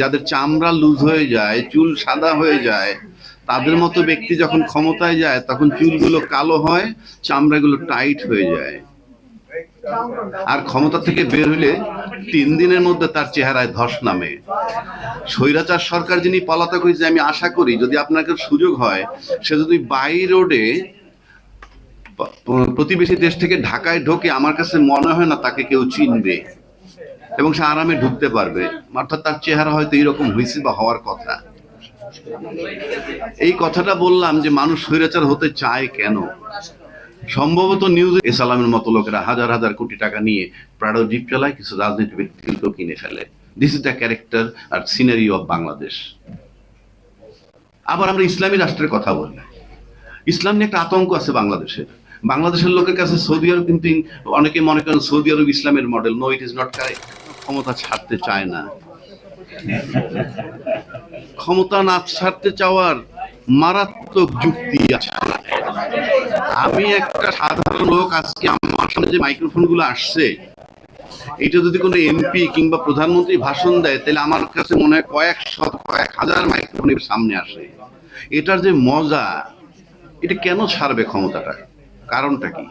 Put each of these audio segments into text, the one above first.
যাদের চামড়া লুজ হয়ে যায়, চুল সাদা হয়ে যায়, তাদের মতো ব্যক্তি যখন ক্ষমতায় যায়, তখন চুলগুলো কালো হয়, চামড়াগুলো টাইট হয়ে যায়। আর ক্ষমতা থেকে বের হলে তিন দিনের মধ্যে তার চেহারায় ধস নামে। স্বৈরাচার সরকার যিনি পলাতক হয়েছে, আমি আশা করি যদি আপনাকে সুযোগ হয়, সে যদি বাই রোডে প্রতিবেশী দেশ থেকে ঢাকায় ঢোকে, আমার কাছে মনে হয় না তাকে কেউ চিনবে। এবং সে আরামে ঢুকতে পারবে। অর্থাৎ তার চেহারা হয়তো এরকম হয়েছে বা হওয়ার কথা। এই কথাটা বললাম যে মানুষ স্বৈরাচার হতে চায় কেন? সম্ভবত নিউজ এসালামের মতো লোকেরা হাজার হাজার কোটি টাকা নিয়ে প্রাড়ো জিপ চালায়, কিছু রাজনীতি ব্যক্তিকেও কিনে ফেলে। দিস ইজ দ্য ক্যারেক্টার আর সিনারি অফ বাংলাদেশ আবার আমরা ইসলামী রাষ্ট্রের কথা বলি। ইসলাম নিয়ে একটা আতঙ্ক আছে বাংলাদেশের। বাংলাদেশের লোকের কাছে সৌদি আরব কিন্তু অনেকে মনে করেন সৌদি আরব ইসলামের model no it is not correct ক্ষমতা ছাড়তে চায় না। ক্ষমতা না ছাড়তে চাওয়ার মারাত্মক যুক্তি আছে। আমি একটা সাধারণ লোক, আজকে আমার সামনে যে মাইক্রোফোনগুলো আসছে, এটা যদি কোনো এমপি কিংবা প্রধানমন্ত্রী ভাষণ দেয়, তাহলে আমার কাছে মনে হয় কয়েক শত, কয়েক হাজার মাইক্রোফোনের সামনে আসে। এটার যে মজা, এটা কেন ছাড়বে ক্ষমতাটা? কারণটা কি?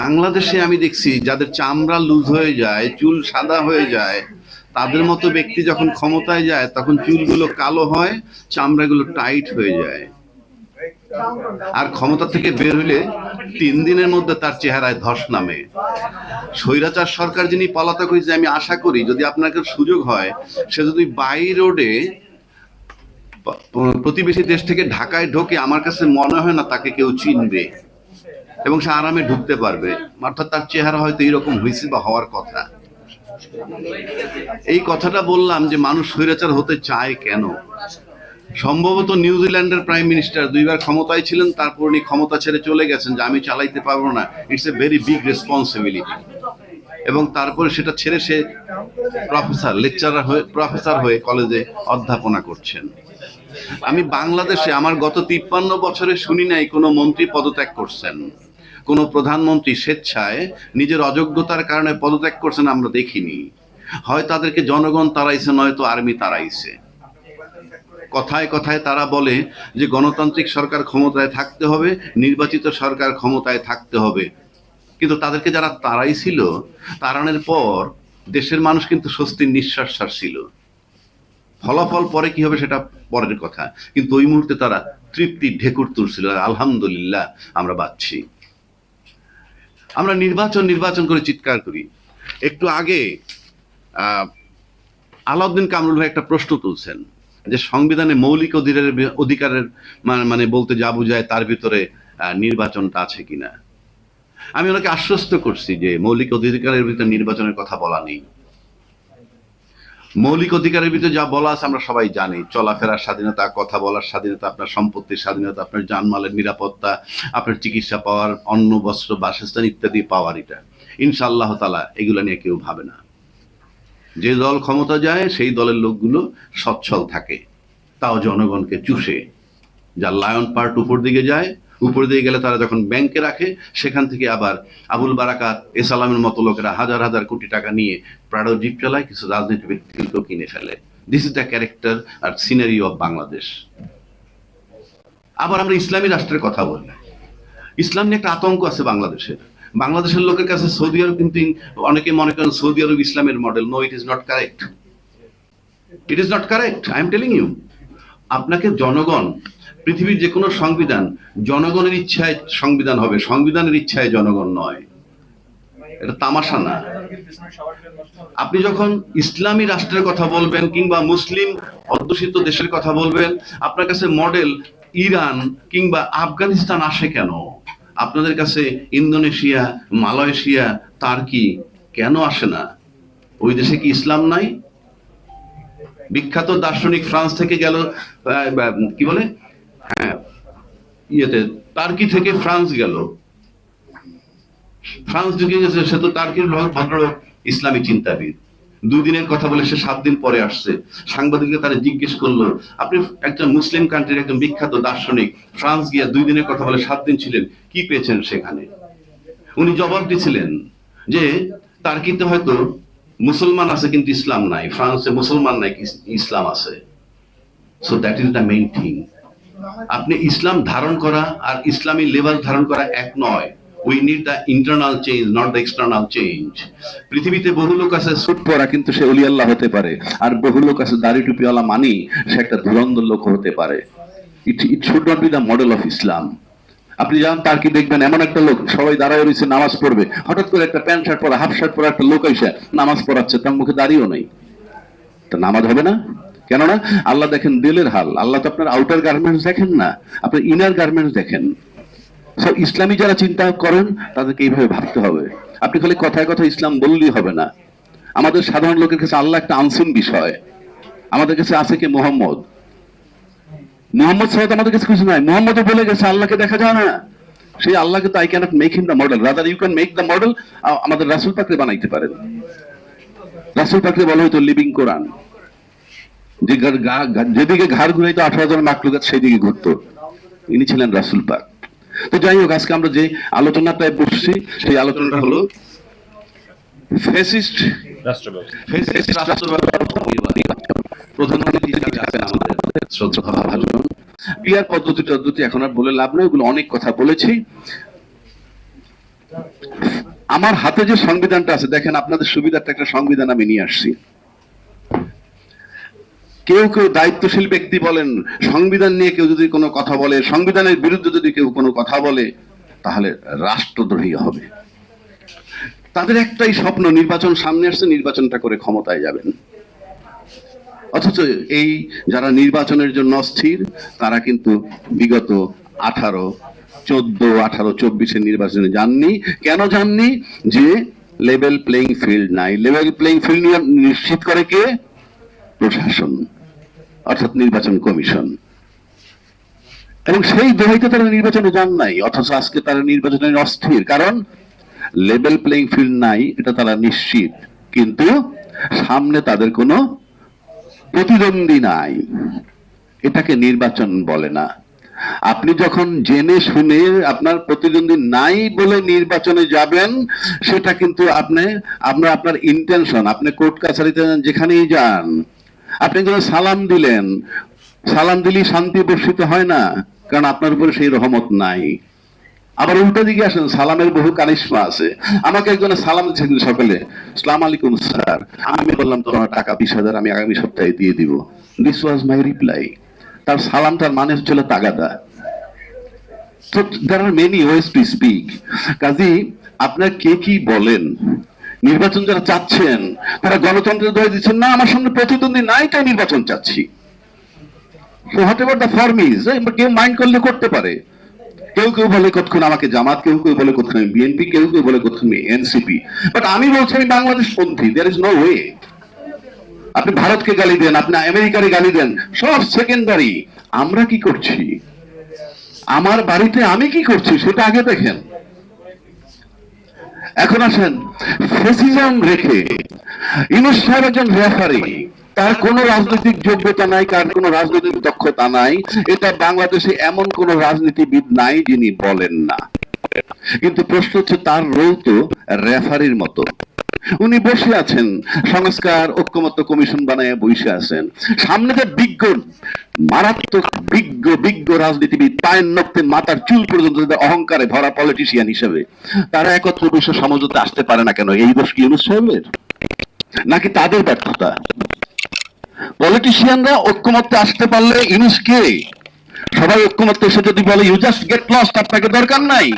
বাংলাদেশে আমি দেখছি যাদের চামড়া লুজ হয়ে যায়, চুল সাদা হয়ে যায়, তাদের মতো ব্যক্তি যখন ক্ষমতায় যায়, তখন চুলগুলো কালো হয়, চামড়াগুলো টাইট হয়ে যায়। আর ক্ষমতা থেকে বের হলে তিন দিনের মধ্যে তার চেহারায় ধস নামে। স্বৈরাচার সরকার যিনি পলাতক হয়েছে, আমি আশা করি যদি আপনাকে সুযোগ হয়, সে যদি বাই রোডে প্রতিবেশী দেশ থেকে ঢাকায় ঢোকে, আমার কাছে মনে হয় না তাকে কেউ চিনবে। এবং সে আরামে ঢুকতে পারবে। অর্থাৎ তার চেহারা হয়তো এইরকম হয়েছে বা হওয়ার কথা। এই কথাটা বললাম যে মানুষ স্বৈরাচার হতে চায় কেন? সম্ভবত নিউজিল্যান্ডের প্রাইম মিনিস্টার দুইবার ক্ষমতায় ছিলেন, তারপর উনি ক্ষমতা ছেড়ে চলে গেছেন যে আমি চালাইতে পারব না। It's a very big responsibility এবং তারপরে সেটা ছেড়ে সে প্রফেসর লেকচারার হয়ে প্রফেসর হয়ে কলেজে অধ্যাপনা করছেন। আমি বাংলাদেশে আমার গত তিপ্পান্ন বছরে শুনি নাই কোনো মন্ত্রী পদত্যাগ করছেন। কোনো প্রধানমন্ত্রী স্বেচ্ছায় নিজের অযোগ্যতার কারণে পদত্যাগ করছেন আমরা দেখিনি। হয় তাদেরকে জনগণ তাড়াইছে, নয়তো আর্মি তাড়াইছে। কথায় কথায় তারা বলে যে গণতান্ত্রিক সরকার ক্ষমতায় থাকতে হবে, নির্বাচিত সরকার ক্ষমতায় থাকতে হবে। কিন্তু তাদেরকে যারা তাড়াইছিল, তাড়ানোর পর দেশের মানুষ কিন্তু স্বস্তির নিঃশ্বাস ছাড়ছিল। ফলাফল পরে কি হবে সেটা পরের কথা। কিন্তু ওই মুহূর্তে তারা তৃপ্তি ঢেকুর তুলছিল, আলহামদুলিল্লাহ আমরা বাচ্ছি আমরা নির্বাচন নির্বাচন করে চিৎকার করি। একটু আগে আলাউদ্দিন কামরুল ভাই একটা প্রশ্ন তুলছেন যে সংবিধানে মৌলিক অধিকারের অধিকারের মানে- মানে বলতে যা বুঝায় তার ভিতরে নির্বাচনটা আছে কিনা। আমি ওনাকে আশ্বস্ত করছি যে মৌলিক অধিকারের ভিতরে নির্বাচনের কথা বলা নেই। মৌলিক অধিকারের ভিতরে যা বলা আছে আমরা সবাই জানি। চলাফেরার স্বাধীনতা, কথা বলার স্বাধীনতা, আপনার সম্পত্তির স্বাধীনতা, আপনার জানমালের নিরাপত্তা, আপনার চিকিৎসা পাওয়ার অন্ন, বস্ত্র, বাসস্থান ইত্যাদি পাওয়ার এটা। ইনশাআল্লাহ তালা এগুলো নিয়ে কেউ ভাবে না। যে দল ক্ষমতা যায়, সেই দলের লোকগুলো সচ্ছল থাকে। তাও জনগণকে চুষে। যা লায়ন পার্ট উপর দিকে যায় উপর দিয়ে গেলে তারা যখন ব্যাংকে রাখে, সেখান থেকে আবার আবুল বারাকাত এসালামের মতো লোকেরা হাজার হাজার কোটি টাকা নিয়ে প্রাড়ো জিপ চালায়, কিছু রাজনীতি ব্যক্তিকেও কিনে ফেলে। দিস ইজ দ্য ক্যারেক্টার আর সিনারি অফ বাংলাদেশ আবার আমরা ইসলামী রাষ্ট্রের কথা বলি। ইসলাম নিয়ে একটা আতঙ্ক আছে বাংলাদেশের। বাংলাদেশের লোকের কাছে সৌদি আরব কিন্তু অনেকে মনে করেন সৌদি আরব ইসলামের model no it is not correct it is not correct I am telling you আপনাকে জনগণ পৃথিবীর যে কোনো সংবিধান জনগণের ইচ্ছায় সংবিধান হবে, সংবিধানের ইচ্ছায় জনগণ নয়। এটা তামাশা না। আপনি যখন ইসলামী রাষ্ট্রের কথা বলবেন কিংবা মুসলিম অধ্যুষিত দেশের কথা বলবেন, আপনার কাছে মডেল ইরান কিংবা আফগানিস্তান আসে কেন? আপনাদের কাছে ইন্দোনেশিয়া, মালয়েশিয়া, তার্কি কেন আসে না? ওই দেশে কি ইসলাম নাই? বিখ্যাত দার্শনিক ফ্রান্স থেকে গেল কি বলে? হ্যাঁ ইয়েতে টার্কি থেকে ফ্রান্স গেল। ফ্রান্স ঢুকে গেছে, সে তো টার্কির লোক ভদ্রলোক, ইসলামী চিন্তাবিদ। দুই দিনের কথা বলে সে সাত দিন পরে আসছে। সাংবাদিকরা তারা জিজ্ঞেস করল, আপনি একজন মুসলিম কান্ট্রির একজন বিখ্যাত দার্শনিক, ফ্রান্স গিয়া দুই দিনের কথা বলে সাত দিন ছিলেন, কি পেয়েছেন সেখানে? উনি জবাব দিয়েছিলেন যে টার্কিতে হয়তো মুসলমান আছে কিন্তু ইসলাম নাই, ফ্রান্সে মুসলমান নাই ইসলাম আছে। So that is the main thing আপনি ইসলাম ধারণ করা আর ইসলামী লেভেল ধারণ করা এক নয়। We need the internal change not the external change পৃথিবীতে বহু লোক আছে সুট পরা, কিন্তু সে অলি হতে পারে। আর বহু লোক আছে দাড়ি টুপিওয়ালা মানি, সে একটা ধুরন্ধর লোক হতে পারে। It it should not be the model of Islam আপনি যান, তার কি দেখবেন? এমন একটা লোক, সবাই দাঁড়ায় রয়েছে, নামাজ পড়বে। হঠাৎ করে একটা প্যান্ট শার্ট পরা, হাফ শার্ট পরা একটা লোক এসে নামাজ পড়াচ্ছে, তার মুখে দাঁড়িয়েও নেই। তা নামাজ হবে না? কেননা আল্লাহ দেখেন দিলের হাল। আল্লাহ তো আপনার আউটার গার্মেন্টস দেখেন না, আপনার ইনার গার্মেন্টস দেখেন। ইসলামী যারা চিন্তা করেন, তাদেরকে এইভাবে ভাবতে হবে। আপনি খালি কথায় কথা ইসলাম বললেই হবে না। আমাদের সাধারণ লোকের কাছে আল্লাহ একটা আনসিন বিষয়। আমাদের কাছে আছে কি মোহাম্মদ। মোহাম্মদ সাহেব আমাদের কাছে কিছু নাই। মোহাম্মদ বলে গেছে, আল্লাহকে দেখা যায় না। সেই আল্লাহকে তো I cannot make him the model rather you can make the model আমাদের রাসুল পাকরে বানাইতে পারেন। রাসুল পাকরে বলা হয়তো লিভিং কোরআন যে যেদিকে ঘাড় ঘুরাইতো আঠারো জন মাকলুকাত সেই দিকে ঘুরতো। ইনি ছিলেন রাসুল পাক। তো যাই হোক, আজকে আমরা যে আলোচনাটায় বসছি, সেই আলোচনাটা হলো ফেসিস্ট আমার হাতে যে সংবিধানটা আছে, দেখেন আপনাদের সুবিধার একটা সংবিধান আমি নিয়ে আসছি। কেউ কেউ দায়িত্বশীল ব্যক্তি বলেন, সংবিধান নিয়ে কেউ যদি কোনো কথা বলে, সংবিধানের বিরুদ্ধে যদি কেউ কোনো কথা বলে, তাহলে রাষ্ট্রদ্রোহী হবে। তাদের একটাই স্বপ্ন, নির্বাচন সামনে আসছে, নির্বাচনটা করে ক্ষমতায় যাবেন। অথচ এই যারা নির্বাচনের জন্য অস্থির, তারা কিন্তু বিগত আঠারো, চোদ্দ, আঠারো, চব্বিশের নির্বাচনে যাননি। কেন যাননি? যে লেভেল প্লেইং ফিল্ড নাই। লেভেল প্লেইং ফিল্ড নিয়ে নিশ্চিত করে কে? প্রশাসন। অর্থাৎ নির্বাচন কমিশন। এবং সেই দোহাইতে তারা নির্বাচনে যান নাই, অথচ আজকে তারা নির্বাচনে অস্থির, কারণ লেভেল প্লেইং ফিল্ড নাই, এটা তারা নিশ্চিত। কিন্তু সামনে তাদের কোনো প্রতিদ্বন্দ্বী নাই। এটাকে নির্বাচন বলে না। আপনি যখন জেনে শুনে আপনার প্রতিদ্বন্দ্বী নাই বলে নির্বাচনে যাবেন, সেটা কিন্তু আপনি আপনার আপনার ইন্টেনশন আপনি কোর্ট কাছারিতে যেখানেই যান আপনি যখন সালাম দিলেন। সালাম দিলেই শান্তি বর্ষিত হয় না, কারণ আপনার উপরে সেই রহমত নাই। আবার উল্টো দিকে আসেন, সালামের বহু কারিশমা আছে। আমাকে একজনে সালাম দিচ্ছেন সকালে, সালাম আলাইকুম, স্যার। আমি বললাম, তোমার টাকা বিশ হাজার, আমি আগামী সপ্তাহে দিয়ে দিব। দিস ওয়াজ মাই রিপ্লাই তার সালামটার মানে হচ্ছিল তাগাদা। তো there are many ways to speak Kazi, আপনার কে কি বলেন? নির্বাচন যারা চাচ্ছেন, তারা গণতন্ত্রের দোহাই দিচ্ছেন, না, আমার সামনে প্রতিদ্বন্দ্বী নাই, তাই নির্বাচন চাচ্ছি। দ্য কেউ মাইন্ড করলে করতে পারে। কেউ কেউ বলে কতক্ষণ আমাকে জামাত, কেউ কেউ বলে কতক্ষণ বিএনপি কেউ কেউ বলে কতক্ষণ এনসিপি বাট আমি বলছি, আমি বাংলাদেশ পন্থী দেয়ার ইজ নো ওয়ে আপনি ভারতকে গালি দেন, আপনি আমেরিকারে গালি দেন, সব সেকেন্ডারি আমরা কি করছি? আমার বাড়িতে আমি কি করছি? সেটা আগে দেখেন। এখন আসেন, ফেসিজম রেখে ইউনুস সাহেব একজন রেফারি তার কোনো রাজনৈতিক যোগ্যতা নাই কার কোনো রাজনৈতিক দক্ষতা নাই, এটা বাংলাদেশে এমন কোন রাজনীতিবিদ নাই যিনি বলেন না। কিন্তু প্রশ্ন হচ্ছে, তার রোল তো রেফারির মতো। উনি বসে আছেন। সংস্কার, ঐক্যমত্য কমিশন বানায় বসে আছেন। সামনে যে বিজ্ঞ, মারাত্মক বিজ্ঞ বিজ্ঞ রাজনীতিবিদ পায়ের নক্তে মাথার চুল পর্যন্ত তাদের অহংকারে ভরা পলিটিশিয়ান হিসেবে, তারা একত্র বসে সমঝোতে আসতে পারে না কেন? এই দোষ কি সাহেবের? নাকি তাদের ব্যর্থতা? পলিটিশিয়ানরা ঐক্যমত্যে আসতে পারলে ইউনুস কে? সবাই ঐক্যমত্যে এসে যদি বলে ইউ জাস্ট গেট লস্ট আপনাকে দরকার নাই।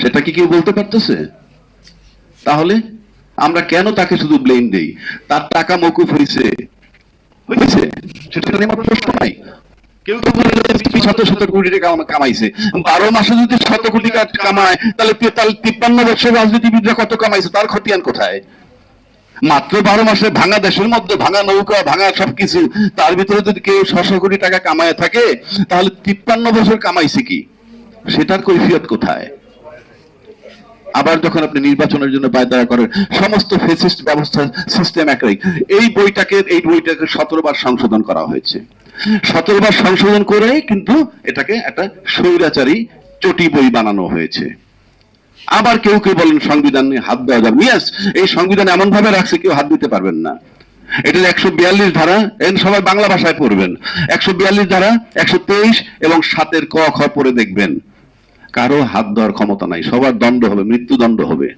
সেটা কি কেউ বলতে পারতেছে? তাহলে আমরা কেন তাকে শুধু ব্লেম দেই? তার টাকা মকুফ হয়েছে। হয়েছে? সেটা আমার প্রশ্ন নাই। কেউ শত শত কোটি টাকা কামাইছে। বারো মাসে যদি শত কোটি টাকা কামায়, তাহলে তিপ্পান্ন বছর রাজনীতিবিদরা কত কামাইছে? তার খতিয়ান কোথায়? মাত্র বারো মাসে ভাঙা দেশের মধ্যে, ভাঙা নৌকা, ভাঙা সবকিছু, তার ভিতরে যদি কেউ ছশো কোটি টাকা কামায় থাকে, তাহলে তিপ্পান্ন বছর কামাইছে কি? সেটার কৈফিয়ত কোথায়? আবার যখন আপনি নির্বাচনের জন্য পায়তারা করেন, সমস্ত ফেসিস্ট ব্যবস্থা, সিস্টেম একই। এই বইটাকে এই বইটাকে সতেরোবার সংশোধন করা হয়েছে। সতেরোবার সংশোধন করে কিন্তু এটাকে একটা স্বৈরাচারী চটি বই বানানো হয়েছে। আবার কেউ কেউ বলেন, সংবিধানে হাত দেওয়া যাবে। ইয়াস এই সংবিধান এমন ভাবে রাখছে, কেউ হাত দিতে পারবেন না। এটার একশো বিয়াল্লিশ ধারা, এন সবাই বাংলা ভাষায় পড়বেন। একশো বিয়াল্লিশ ধারা, একশো তেইশ এবং সাতের ক, খ পড়ে দেখবেন। কারও হাত দেওয়ার ক্ষমতা নাই সবার দণ্ড হবে মৃত্যুদণ্ড হবে।